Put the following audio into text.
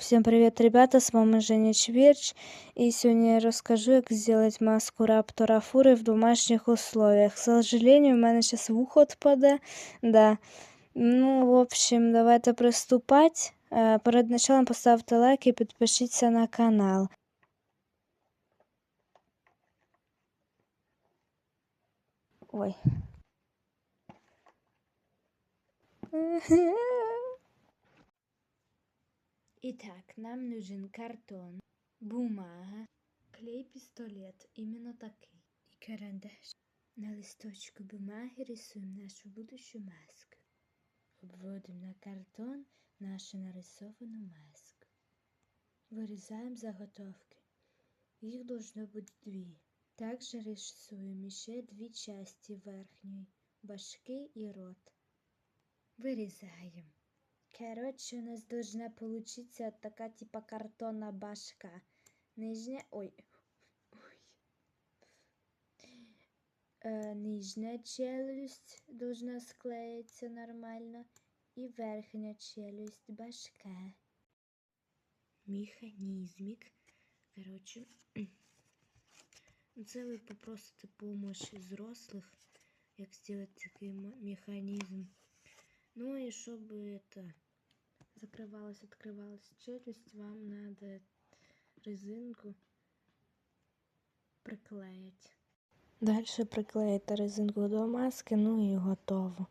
Всем привет, ребята, с вами Женя Чвирч. И сегодня я расскажу, как сделать маску раптора фуры в домашних условиях. К сожалению, у меня сейчас вухо отпаде. Да. Ну, в общем, давайте приступать. Е, Перед началом поставте лайк і підпишіться на канал. Ой. Итак, нам нужен картон, бумага, клей-пистолет, именно такой, и карандаш. На листочку бумаги рисуем нашу будущую маску. Обводим на картон нашу нарисованную маску. Вырезаем заготовки. Их должно быть две. Также рисуем еще две части верхней, башки и рот. Вырезаем. Короче, у нас должна получиться вот такая типа картонная башка. Нижняя... Ой. Ой. Э, нижняя челюсть должна склеиться нормально. И верхняя челюсть башка. Механізмік. Коротше, це ви попросите помощь взрослих, як зробити такий м- механізм. Ну и чтобы это закрывалась, открывалась челюсть, вам надо резинку приклеить. Дальше приклеїте резинку до маски, ну і готово.